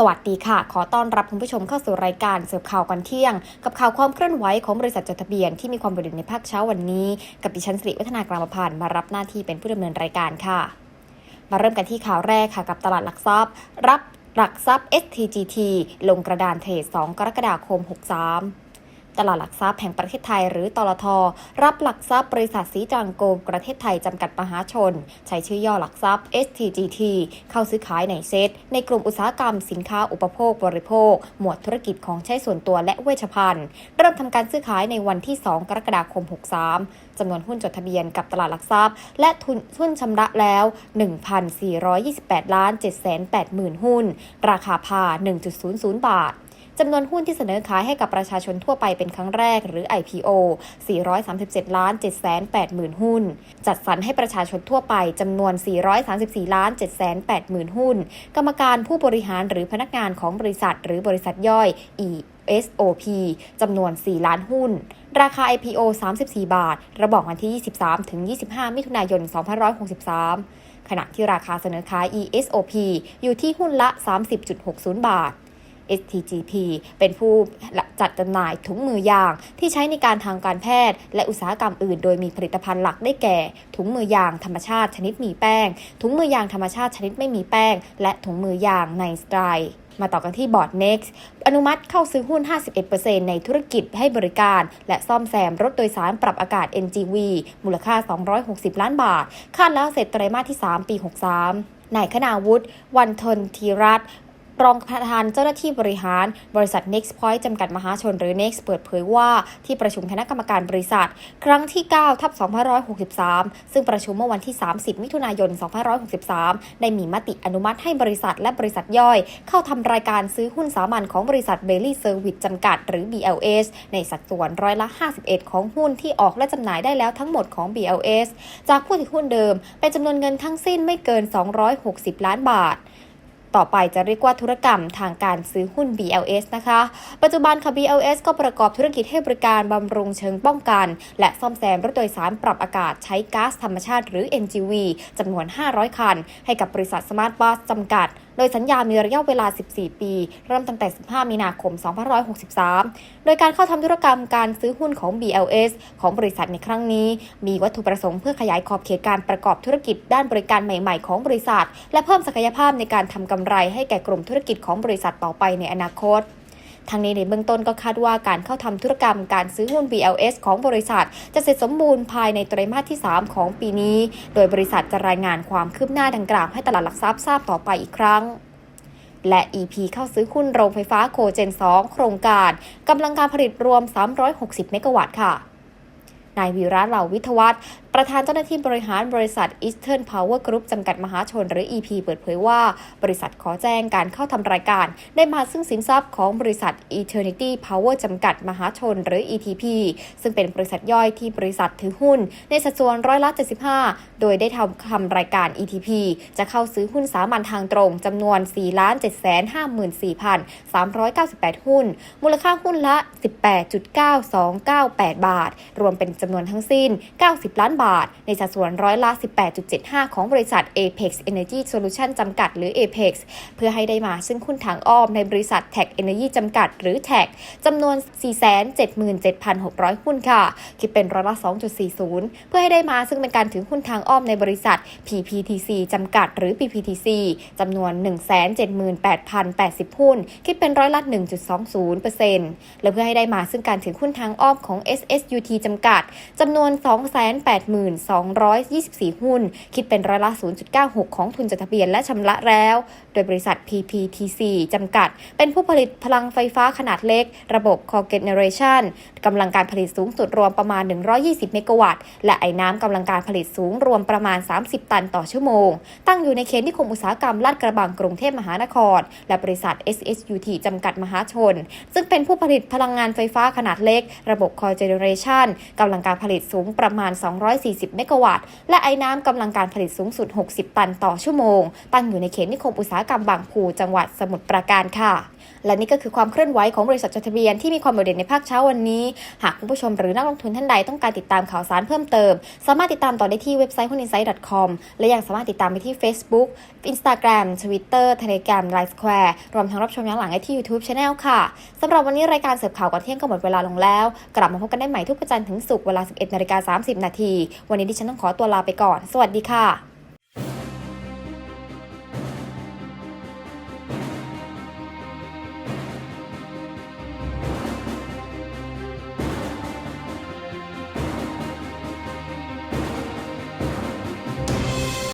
สวัสดีค่ะ ขอต้อนรับคุณผู้ชมเข้าสู่รายการเสิร์ฟข่าวกันเที่ยง กับข่าวความเคลื่อนไหวของบริษัทจดทะเบียนที่มีความโดดเด่นในภาคเช้าวันนี้ กับดิฉันสิริวัฒนากรามพันธ์มารับหน้าที่เป็นผู้ดำเนินรายการค่ะ มาเริ่มกันที่ข่าวแรกค่ะกับตลาดหลักทรัพย์ รับหลักทรัพย์ STGT ลงกระดานเทรด2กรกฎาคม 63 ตลาดหลักทรัพย์แห่งประเทศไทยหรือตลทรับหลักทรัพย์บริษัทสีจังโกลประเทศไทยจำกัดมหาชน ใช้ชื่อย่อหลักทรัพย์ STGT เข้าซื้อขายในเซต ในกลุ่มอุตสาหกรรมสินค้าอุปโภคบริโภค หมวดธุรกิจของใช้ส่วนตัวและเวชภัณฑ์ เริ่มทำการซื้อขายในวันที่ 2 กรกฎาคม 63จำนวนหุ้นจดทะเบียนกับตลาดหลักทรัพย์ และทุนหุ้นชำระแล้ว 1,428ล้าน780,000หุ้น ราคาพา 1.00 บาท จำนวนหุ้นที่เสนอขายให้กับประชาชนทั่วไปเป็นครั้งแรกหรือ IPO 437ล้าน780,000 หุ้น จัดสรรให้ประชาชนทั่วไปจำนวน 434ล้าน780,000 หุ้น กรรมการผู้บริหารหรือพนักงานของบริษัท หรือบริษัทย่อย ESOP จำนวน 4 ล้านหุ้น ราคา IPO 34 บาท ระบอกวันที่ 23 ถึง 25 มิถุนายน 2563 ขณะที่ราคาเสนอขาย ESOP อยู่ที่หุ้นละ 30.60 บาท STGP เป็นผู้จัดจำหน่ายถุงมือยาง ที่ใช้ในการทางการแพทย์ และอุตสาหกรรมอื่น โดยมีผลิตภัณฑ์หลักได้แก่ ถุงมือยางธรรมชาติชนิดมีแป้ง ถุงมือยางธรรมชาติชนิดไม่มีแป้ง และถุงมือยางในสไตร์มาต่อกันที่บอร์ด Next อนุมัติเข้าซื้อหุ้น 51%ในธุรกิจให้บริการ และซ่อมแซมรถโดยสารปรับอากาศ NGV มูลค่า 260 ล้านบาท คาดแล้วเสร็จไตรมาสที่ 3 ปี 63นายคณาวุฒิวันทนทีรัตน รองประธานเจ้าหน้าที่บริหาร บริษัท Next Point จำกัดมหาชนหรือ Next เปิดเผยว่าที่ประชุมคณะกรรมการบริษัท ครั้งที่ 9 ทับ 2563 ซึ่งประชุมเมื่อวันที่ 30 มิถุนายน 2563 ได้มีมติอนุมัติให้บริษัทและบริษัทย่อย เข้าทำรายการซื้อหุ้นสามัญของบริษัทเบลลี่เซอร์วิสจำกัด หรือ BLS ในสัดส่วนร้อยละ 51 ของหุ้นที่ออกและจำหน่ายได้แล้วทั้งหมดของ BLS จากผู้ถือหุ้นเดิมเป็นจำนวนเงินทั้งสิ้นไม่เกิน 260 ล้านบาท ต่อไปจะเรียกว่าธุรกรรมทางการซื้อหุ้น BLS นะคะ ปัจจุบันค่ะ BLS ก็ประกอบธุรกิจให้บริการบำรุงเชิงป้องกัน และซ่อมแซมรถโดยสารปรับอากาศใช้ก๊าซธรรมชาติหรือ NGV จำนวน 500 คัน ให้กับบริษัทสมาร์ทบัสจำกัด โดยสัญญามีระยะเวลา 14 ปี เริ่มตั้งแต่ 15 มีนาคม 2563 โดยการเข้าทำธุรกรรมการซื้อหุ้นของ BLS ของบริษัทในครั้งนี้ มีวัตถุประสงค์เพื่อขยายขอบเขตการประกอบธุรกิจด้านบริการใหม่ๆ ของบริษัท และเพิ่มศักยภาพในการทำกำไรให้แก่กลุ่มธุรกิจของบริษัทต่อไปในอนาคต ทางนี้ในเบื้องต้นก็คาดว่าการเข้าทำธุรกรรมการซื้อหุ้น BLS ของบริษัท จะเสร็จสมบูรณ์ภายในไตรมาสที่ 3 ของปีนี้ โดยบริษัทจะรายงานความคืบหน้าดังกล่าวให้ตลาดหลักทรัพย์ทราบต่อไปอีกครั้งและ EP เข้าซื้อหุ้นโรงไฟฟ้าโคเจน 2 โครงการกำลังการผลิตรวม 360 เมกะวัตต์ค่ะ นายวีระเหล่าวิทวัฒน์ประธานเจ้าหน้าที่บริหารบริษัท Eastern Power Group จำกัดมหาชนหรือ EP เปิดเผยว่า บริษัทขอแจ้งการเข้าทำรายการ ได้มาซึ่งสินทรัพย์ของบริษัท Eternity Power จำกัดมหาชนหรือ ETP ซึ่งเป็นบริษัทย่อยที่บริษัทถือหุ้น ในสัดส่วนร้อยละ 75 โดยได้ทำคำรายการ ETP จะเข้าซื้อหุ้นสามัญทางตรงจำนวน 4 754,398 หุ้น มูลค่าหุ้นละ 18.9298 บาท รวมเป็นจำนวนทั้งสิ้น 90 ล้านบาท ในสัดส่วนร้อยละ 18.75 ของบริษัท Apex Energy Solution จำกัดหรือ Apex เพื่อให้ได้มาซึ่งหุ้นทางอ้อมในบริษัท Tech Energy จำกัดหรือ Tech จำนวน 477,600 หุ้นค่ะ คิดเป็นร้อยละ 2.40 เพื่อให้ได้มาซึ่งเป็นการถือหุ้นทางอ้อมในบริษัท PPTC จำกัดหรือ PPTC จำนวน 178,080 หุ้น คิดเป็นร้อยละ 1.20%และเพื่อให้ได้มาซึ่งการถือหุ้นทางอ้อมของ SSUT จำกัดจำนวน 280,224 หุ้น คิดเป็นร้อยละ 0.96 ของทุนจดทะเบียนและชำระแล้ว โดยบริษัท PPTC จำกัด เป็นผู้ผลิตพลังไฟฟ้าขนาดเล็ก ระบบ Cogeneration กำลังการผลิตสูงสุดรวมประมาณ 120 เมกะวัตต์ และไอ้น้ำกำลังการผลิตสูงรวมประมาณ 30 ตันต่อชั่วโมง ตั้งอยู่ในเขตนิคมอุตสาหกรรมลาดกระบังกรุงเทพมหานคร และบริษัท SSUT จำกัดมหาชน ซึ่งเป็นผู้ผลิตพลังงานไฟฟ้าขนาดเล็ก ระบบ Cogeneration กำลังการผลิตสูงประมาณ 240 เมกะวัตต์ และไอ้น้ำกำลังการผลิตสูงสุด 60 ตันต่อชั่วโมง ตั้งอยู่ในเขตนิคมอุตสาหกรรมบางพูจังหวัดสมุทรปราการค่ะ และนี่ก็คือความเคลื่อนไหวของบริษัทจดทะเบียนที่มีความโดดเด่นในภาคเช้าวันนี้ หากคุณผู้ชมหรือนักลงทุนท่านใดต้องการติดตามข่าวสารเพิ่มเติม สามารถติดตามต่อได้ที่เว็บไซต์ h u n i n s i g h t com และยังสามารถติดตามไปที่ Facebook Instagram Twitter Telegram Line Square รวมทั้งรับชมย้อนหลังได้ที่ YouTube Channel ค่ะสำหรับวันนี้รายการเสิร์ฟข่าวก่อนเที่ยงก็หมดเวลาลงแล้ว กลับมาพบกันได้ใหม่ทุกวันจันทร์ถึงศุกร์เวลา 11นาฬิกา30 นาที วันนี้ดิฉันต้องขอตัวลาไปก่อน สวัสดีค่ะ